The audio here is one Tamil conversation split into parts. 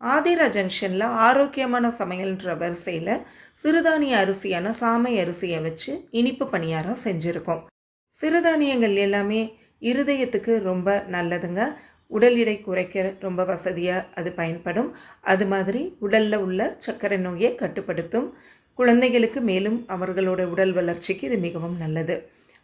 ஆதிரா ஜங்ஷனில் ஆரோக்கியமான சமையல்ன்ற வரிசையில் சிறுதானிய அரிசியான சாமை அரிசியை வச்சு இனிப்பு பணியாரம் செஞ்சுருக்கோம். சிறுதானியங்கள் எல்லாமே இருதயத்துக்கு ரொம்ப நல்லதுங்க. உடல் எடை குறைக்க ரொம்ப வசதியாக அது பயன்படும். அது மாதிரி உடலில் உள்ள சர்க்கரை நோயை கட்டுப்படுத்தும். குழந்தைகளுக்கு மேலும் அவர்களோட உடல் வளர்ச்சிக்கு இது மிகவும் நல்லது.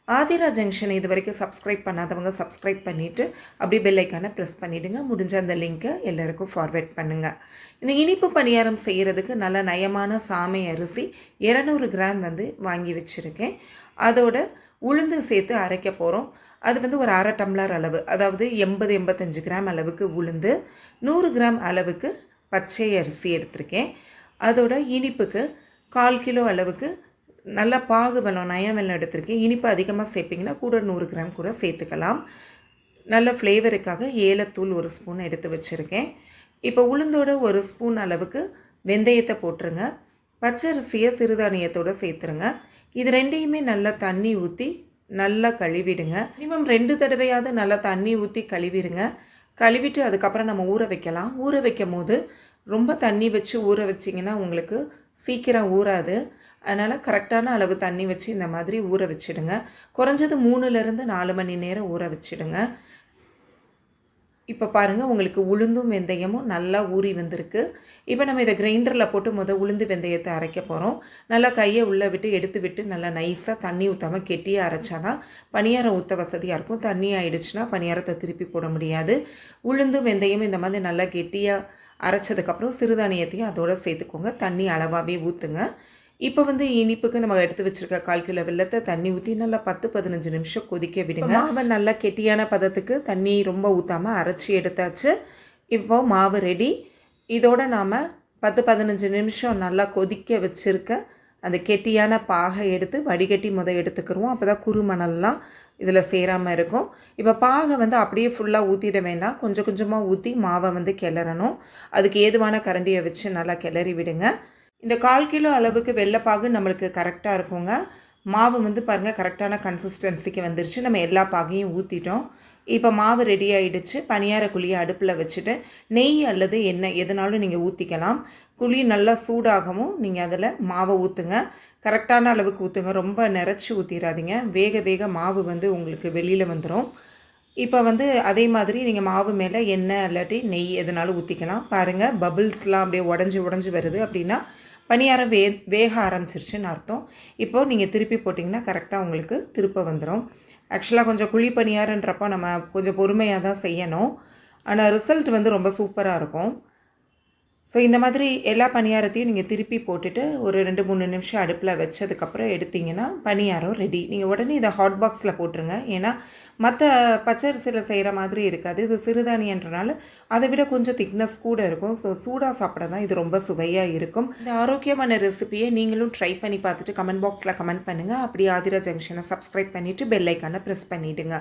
ஆதிரா ஜங்ஷன் இது வரைக்கும் சப்ஸ்கிரைப் பண்ணாதவங்க சப்ஸ்கிரைப் பண்ணிவிட்டு அப்படி பெல்லைக்கான ப்ரெஸ் பண்ணிவிடுங்க முடிஞ்ச அந்த லிங்க்கை எல்லாருக்கும் ஃபார்வேர்ட் பண்ணுங்கள் இந்த இனிப்பு பணியாரம் செய்கிறதுக்கு நல்ல நயமான சாமை அரிசி இரநூறு கிராம் வந்து வாங்கி வச்சுருக்கேன். அதோட உளுந்து சேர்த்து அரைக்க போகிறோம் அது வந்து ஒரு அரை டம்ளர் அளவு அதாவது எண்பது எண்பத்தஞ்சு கிராம் அளவுக்கு உளுந்து நூறு கிராம் அளவுக்கு பச்சை அரிசி எடுத்திருக்கேன். அதோட இனிப்புக்கு கால் கிலோ அளவுக்கு நல்லா பாகு வெல்லம் நய வெல்லம் எடுத்திருக்கேன். இனிப்பு அதிகமாக சேர்ப்பிங்கன்னா கூட நூறு கிராம் கூட சேர்த்துக்கலாம். நல்ல ஃப்ளேவருக்காக ஏலத்தூள் ஒரு ஸ்பூன் எடுத்து வச்சுருக்கேன். இப்போ உளுந்தோட ஒரு ஸ்பூன் அளவுக்கு வெந்தயத்தை போட்டுருங்க. பச்சரிசியை சிறுதானியத்தோடு சேர்த்துருங்க. இது ரெண்டையுமே நல்லா தண்ணி ஊற்றி நல்லா கழுவிடுங்க. மினிமம் ரெண்டு தடவையாவது நல்லா தண்ணி ஊற்றி கழுவிடுங்க. கழுவிட்டு அதுக்கப்புறம் நம்ம ஊற வைக்கலாம். ஊற வைக்கும் போது ரொம்ப தண்ணி வச்சு ஊற வச்சிங்கன்னா உங்களுக்கு சீக்கிரம் ஊறாது. அதனால் கரெக்டான அளவு தண்ணி வச்சு இந்த மாதிரி ஊற வச்சிடுங்க. குறைஞ்சது மூணுலேருந்து நாலு மணி நேரம் ஊற வச்சிடுங்க. இப்போ பாருங்கள் உங்களுக்கு உளுந்தும் வெந்தயமும் நல்லா ஊறி வந்திருக்கு. இப்போ நம்ம இதை கிரைண்டரில் போட்டு முதல் உளுந்து வெந்தயத்தை அரைக்க போகிறோம் நல்லா கையை உள்ளே விட்டு எடுத்து விட்டு நல்லா நைஸாக தண்ணி ஊற்றாமல் கெட்டியாக அரைச்சாதான் பணியாரம் ஊற்ற வசதியாக இருக்கும். தண்ணி ஆயிடுச்சுன்னா பணியாரத்தை திருப்பி போட முடியாது. உளுந்து வெந்தயம் இந்த மாதிரி நல்லா கெட்டியாக அரைச்சதுக்கப்புறம் சிறுதானியத்தையும் அதோடு சேர்த்துக்கோங்க. தண்ணி அளவாகவே ஊற்றுங்க இப்போ வந்து இனிப்புக்கு நம்ம எடுத்து வச்சிருக்க கால் கிலோ வெள்ளத்தை தண்ணி ஊற்றி நல்லா பத்து பதினஞ்சு நிமிஷம் கொதிக்க விடுங்க. மாவை நல்லா கெட்டியான பதத்துக்கு தண்ணி ரொம்ப ஊற்றாமல் அரைச்சி எடுத்தாச்சு. இப்போ மாவு ரெடி இதோட நாம் பத்து பதினஞ்சு நிமிஷம் நல்லா கொதிக்க வச்சுருக்க அந்த கெட்டியான பாகை எடுத்து வடிகட்டி முத எடுத்துக்கிறோம் அப்போ தான் குறுமணல்லாம் இதில் சேராமல் இருக்கும். இப்போ பாகை வந்து அப்படியே ஃபுல்லாக ஊற்றிட வேண்டாம். கொஞ்சம் கொஞ்சமாக ஊற்றி மாவை வந்து கிளறணும். அதுக்கு ஏதுவான கரண்டியை வச்சு நல்லா கிளறி விடுங்க. இந்த கால் கிலோ அளவுக்கு வெள்ளைப்பாகு நம்மளுக்கு கரெக்டாக இருக்குங்க. மாவு வந்து பாருங்கள் கரெக்டான கன்சிஸ்டன்சிக்கு வந்துருச்சு. நம்ம எல்லா பாகையும் ஊற்றிட்டோம் இப்போ மாவு ரெடி ஆகிடுச்சு பனியார குழியை அடுப்பில் வச்சுட்டு நெய் அல்லது எண்ணெய் எதுனாலும் நீங்கள் ஊற்றிக்கலாம் குழி நல்லா சூடாகவும் நீங்கள் அதில் மாவை ஊற்றுங்க கரெக்டான அளவுக்கு ஊற்றுங்க ரொம்ப நிறச்சி ஊற்றிடாதீங்க வேக வேக மாவு வந்து உங்களுக்கு வெளியில் வந்துடும் இப்போ வந்து அதே மாதிரி நீங்கள் மாவு மேலே எண்ணெய் இல்லாட்டி நெய் எதுனாலும் ஊற்றிக்கலாம் பாருங்கள் பபிள்ஸ்லாம் அப்படியே உடஞ்சி உடஞ்சி வருது அப்படின்னா பணியாரம் வே வேக ஆரம்பிச்சிருச்சுன்னு அர்த்தம். இப்போது நீங்கள் திருப்பி போட்டிங்கன்னா கரெக்டாக உங்களுக்கு திருப்ப வந்துடும் ஆக்சுவலாக கொஞ்சம் குழி பணியாரன்றப்போ நம்ம கொஞ்சம் பொறுமையாக தான் செய்யணும். ஆனால் ரிசல்ட் வந்து ரொம்ப சூப்பராக இருக்கும். ஸோ இந்த மாதிரி எல்லா பணியாரத்தையும் நீங்கள் திருப்பி போட்டுட்டு ஒரு ரெண்டு மூணு நிமிஷம் அடுப்பில் வச்சதுக்கப்புறம் எடுத்திங்கன்னா பணியாரம் ரெடி நீங்கள் உடனே இதை ஹாட் பாக்ஸில் போட்டுருங்க. ஏன்னா மற்ற பச்சரிசியில் செய்கிற மாதிரி இருக்காது. இது சிறுதானியன்றனால அதை விட கொஞ்சம் திக்னஸ் கூட இருக்கும். ஸோ சூடாக சாப்பிட தான் இது ரொம்ப சுவையாக இருக்கும். இந்த ஆரோக்கியமான ரெசிபியை நீங்களும் ட்ரை பண்ணி பார்த்துட்டு கமெண்ட் பாக்ஸில் கமெண்ட் பண்ணுங்கள் அப்படியே ஆதிரா ஜங்ஷனை சப்ஸ்கிரைப் பண்ணிவிட்டு பெல்லைக்கான ப்ரெஸ் பண்ணிவிடுங்க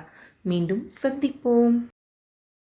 மீண்டும் சந்திப்போம்.